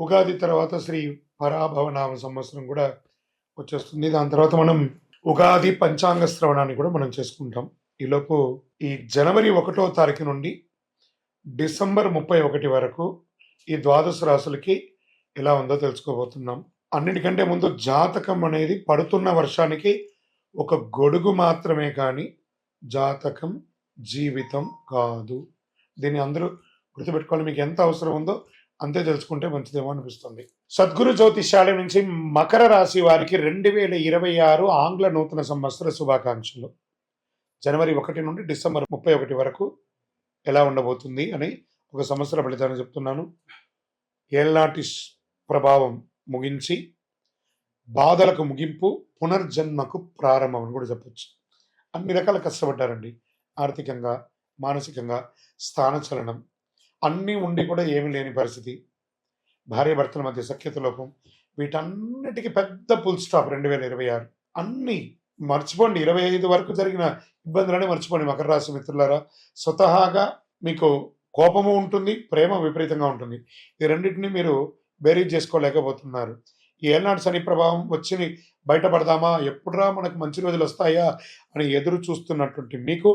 ఉగాది తర్వాత శ్రీ పరాభవనామ సంవత్సరం కూడా వచ్చేస్తుంది. దాని తర్వాత మనం ఉగాది పంచాంగ శ్రవణాన్ని కూడా మనం చేసుకుంటాం. ఈలోపు ఈ జనవరి ఒకటో తారీఖు నుండి డిసెంబర్ ముప్పై ఒకటి వరకు ఈ ద్వాదశ రాశులకి ఎలా ఉందో తెలుసుకోబోతున్నాం. అన్నిటికంటే ముందు జాతకం అనేది పడుతున్న వర్షానికి ఒక గొడుగు మాత్రమే కానీ జాతకం జీవితం కాదు. దీన్ని అందరూ గుర్తుపెట్టుకోవాలి. మీకు ఎంత అవసరం ఉందో అంతే తెలుసుకుంటే మంచిదేమో అనిపిస్తుంది. సద్గురు జ్యోతిషాల నుంచి మకర రాశి వారికి రెండు వేల ఇరవై ఆరు ఆంగ్ల నూతన సంవత్సర శుభాకాంక్షలు. జనవరి ఒకటి నుండి డిసెంబర్ ముప్పై ఒకటి వరకు ఎలా ఉండబోతుంది అని ఒక సంవత్సర ఫలితాన్ని చెప్తున్నాను. ఏళ్నాటి ప్రభావం ముగించి బాధలకు ముగింపు పునర్జన్మకు ప్రారంభం అని కూడా చెప్పచ్చు. అన్ని రకాల కష్టపడ్డారండి. ఆర్థికంగా మానసికంగా స్థానచలనం అన్నీ ఉండి కూడా ఏమీ లేని పరిస్థితి. భార్యాభర్తల మధ్య సఖ్యత లోపం. వీటన్నిటికీ పెద్ద ఫుల్ స్టాప్ రెండు వేల ఇరవై ఆరు. అన్నీ మర్చిపోండి. ఇరవై ఐదు వరకు జరిగిన ఇబ్బందులనే మర్చిపోండి. మకర రాశి మిత్రులారా స్వతహాగా మీకు కోపము ఉంటుంది ప్రేమ విపరీతంగా ఉంటుంది. ఈ రెండింటిని మీరు బేరీజ్ చేసుకోలేకపోతున్నారు. ఈ ఏనాడు శని ప్రభావం వచ్చి బయటపడదామా ఎప్పుడురా మనకు మంచి రోజులు వస్తాయా అని ఎదురు చూస్తున్నటువంటి మీకు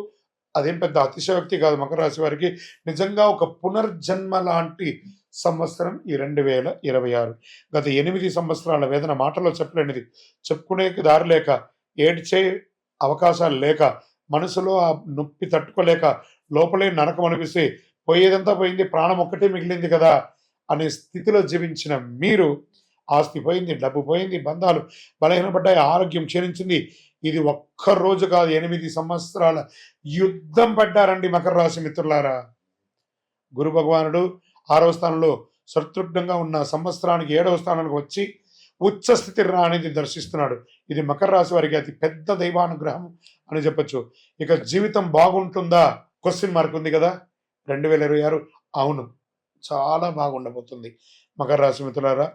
అదేం పెద్ద అతిశయోక్తి కాదు మకర రాశి వారికి. నిజంగా ఒక పునర్జన్మ లాంటి సంవత్సరం ఈ రెండు వేల ఇరవై ఆరు. గత ఎనిమిది సంవత్సరాల వేదన మాటలో చెప్పలేనిది. చెప్పుకునే దారి లేక ఏడ్చే అవకాశాలు లేక మనసులో ఆ నొప్పి తట్టుకోలేక లోపలే నరకం అనిపిస్తే పోయేదంతా పోయింది ప్రాణం ఒక్కటే మిగిలింది కదా అనే స్థితిలో జీవించిన మీరు ఆస్తి పోయింది డబ్బు పోయింది బంధాలు బలహీనపడ్డాయి ఆరోగ్యం క్షీణించింది ఇది ఒక్క రోజు కాదు ఎనిమిది సంవత్సరాల యుద్ధం పడ్డారండి మకర రాశి మిత్రులారా. గురు భగవానుడు ఆరవ స్థానంలో శత్రుఘ్నంగా ఉన్న సంవత్సరానికి ఏడవ స్థానానికి వచ్చి ఉచ్చస్థితి స్థితి దర్శిస్తున్నాడు. ఇది మకర రాశి వారికి అతి పెద్ద దైవానుగ్రహం అని చెప్పొచ్చు. ఇక జీవితం బాగుంటుందా? క్వశ్చన్ మార్క్ ఉంది కదా. రెండు వేల ఇరవై ఆరు అవును చాలా బాగుండబోతుంది. మకర రాశి మిత్రులారా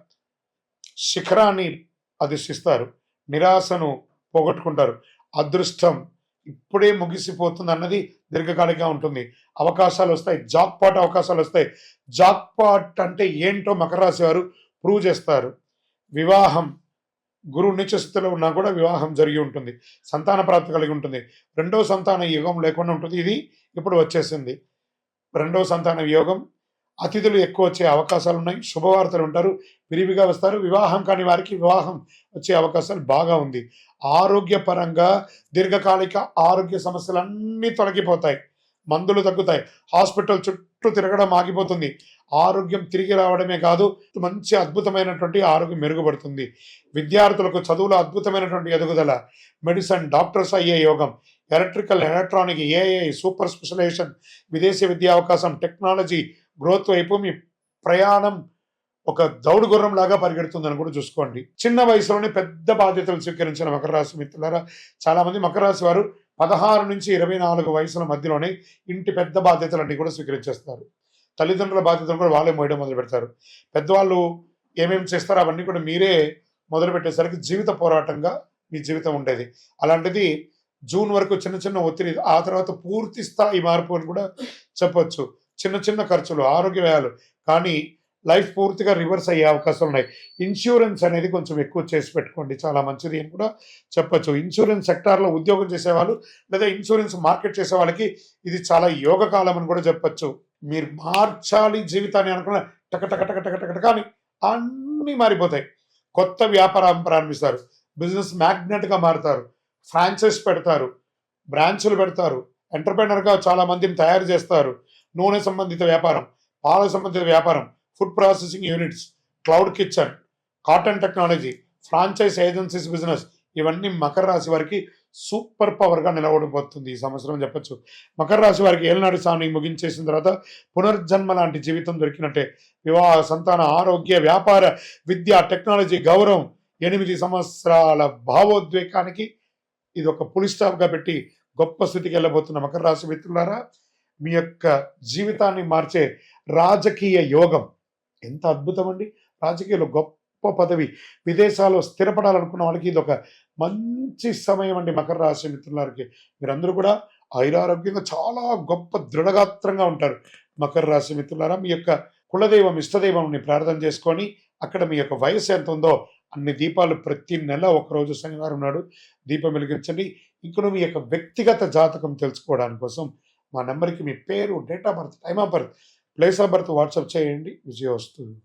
శిఖరాన్ని అధిష్టిస్తారు నిరాశను పోగొట్టుకుంటారు. అదృష్టం ఇప్పుడే ముగిసిపోతుంది అన్నది దీర్ఘకాలికంగా ఉంటుంది. అవకాశాలు వస్తాయి. జాక్ పాట్ అవకాశాలు వస్తాయి. జాక్ పాట్ అంటే ఏంటో మకర రాశి వారు ప్రూవ్ చేస్తారు. వివాహం గురువు నిచస్థితిలో ఉన్నా కూడా వివాహం జరిగి ఉంటుంది. సంతాన ప్రాప్తి కలిగి ఉంటుంది. రెండో సంతాన యోగం లేకుండా ఉంటుంది. ఇది ఇప్పుడు వచ్చేసింది. రెండో సంతాన యోగం అతిథులు ఎక్కువ వచ్చే అవకాశాలు ఉన్నాయి. శుభవార్తలు ఉంటారు. విరివిగా వస్తారు. వివాహం కాని వారికి వివాహం వచ్చే అవకాశాలు బాగా ఉంది. ఆరోగ్యపరంగా దీర్ఘకాలిక ఆరోగ్య సమస్యలన్నీ తొలగిపోతాయి. మందులు తగ్గుతాయి. హాస్పిటల్ చుట్టూ తిరగడం ఆగిపోతుంది. ఆరోగ్యం తిరిగి రావడమే కాదు మంచి అద్భుతమైనటువంటి ఆరోగ్యం మెరుగుపడుతుంది. విద్యార్థులకు చదువులో అద్భుతమైనటువంటి ఎదుగుదల. మెడిసిన్ డాక్టర్స్ అయ్యే యోగం. Electrical electronic AI super specialisation విదేశీ విద్యా అవకాశం టెక్నాలజీ గ్రోత్ వైపు మీ ప్రయాణం ఒక దౌడు గుర్రం లాగా పరిగెడుతుందని కూడా చూసుకోండి. చిన్న వయసులోనే పెద్ద బాధ్యతలు స్వీకరించిన మకర రాశి మిత్రులారా చాలా మంది మకర రాశి వారు పదహారు నుంచి ఇరవై నాలుగు వయసుల మధ్యలోనే ఇంటి పెద్ద బాధ్యతలన్నీ కూడా స్వీకరించేస్తారు. తల్లిదండ్రుల బాధ్యతలు కూడా వాళ్ళే మోయడం మొదలు పెడతారు. పెద్దవాళ్ళు ఏమేమి చేస్తారో అవన్నీ కూడా మీరే మొదలు పెట్టేసరికి జీవిత పోరాటంగా మీ జీవితం ఉండేది. అలాంటిది జూన్ వరకు చిన్న చిన్న ఒత్తిడి ఆ తర్వాత పూర్తి స్థాయి మార్పు అని కూడా చెప్పొచ్చు. చిన్న చిన్న ఖర్చులు ఆరోగ్య వ్యయాలు. కానీ లైఫ్ పూర్తిగా రివర్స్ అయ్యే అవకాశాలు ఉన్నాయి. ఇన్సూరెన్స్ అనేది కొంచెం ఎక్కువ చేసి పెట్టుకోండి. చాలా మంచిది అని కూడా చెప్పచ్చు. ఇన్సూరెన్స్ సెక్టార్లో ఉద్యోగం చేసేవాళ్ళు లేదా ఇన్సూరెన్స్ మార్కెట్ చేసే వాళ్ళకి ఇది చాలా యోగ కాలం అని కూడా చెప్పచ్చు. మీరు మార్చాలి జీవితాన్ని అనుకున్న టక టక టక టక టక కానీ అన్నీ మారిపోతాయి. కొత్త వ్యాపారం ప్రారంభిస్తారు. బిజినెస్ మ్యాగ్నెట్గా మారుతారు. ఫ్రాంచైజ్ పెడతారు. బ్రాంచులు పెడతారు. ఎంటర్ప్రైనర్గా చాలా మందిని తయారు చేస్తారు. నూనె సంబంధిత వ్యాపారం పాల సంబంధిత వ్యాపారం food processing units cloud kitchen cotton technology franchise agencies business ఇవన్నీ మకర రాశి వారికి సూపర్ పవర్గా నిలబడిపోతుంది ఈ సంవత్సరం చెప్పచ్చు చెప్పొచ్చు. మకర రాశి వారికి ఏలనాడు స్వామి ముగించేసిన తర్వాత పునర్జన్మ లాంటి జీవితం దొరికినట్టే వివాహ సంతాన ఆరోగ్య వ్యాపార విద్య టెక్నాలజీ గౌరవం ఎనిమిది సంవత్సరాల భావోద్వేగానికి ఇది ఒక పులి స్టాప్గా పెట్టి గొప్ప స్థితికి వెళ్ళబోతున్న మకర రాశి మిత్రులారా మీ యొక్క జీవితాన్ని మార్చే రాజకీయ యోగం. ఎంత అద్భుతం అండి రాజకీయాలు గొప్ప పదవి. విదేశాల్లో స్థిరపడాలనుకున్న వాళ్ళకి ఇది ఒక మంచి సమయం అండి మకర రాశి మిత్రులకి మీరందరూ కూడా ఐరారోగ్యంగా చాలా గొప్ప దృఢగాత్రంగా ఉంటారు. మకర రాశి మిత్రులారా మీ యొక్క కులదైవం ఇష్టదైవంని ప్రార్థన చేసుకొని అక్కడ మీ యొక్క వయసు ఎంత ఉందో అన్ని దీపాలు ప్రతి నెల ఒకరోజు శనివారం నాడు దీపం వెలిగించండి. ఇంకను మీ యొక్క వ్యక్తిగత జాతకం తెలుసుకోవడానికి కోసం మా నెంబర్కి మీ పేరు date of birth time of birth place of birth WhatsApp చేయండి. విజయ వస్తుంది.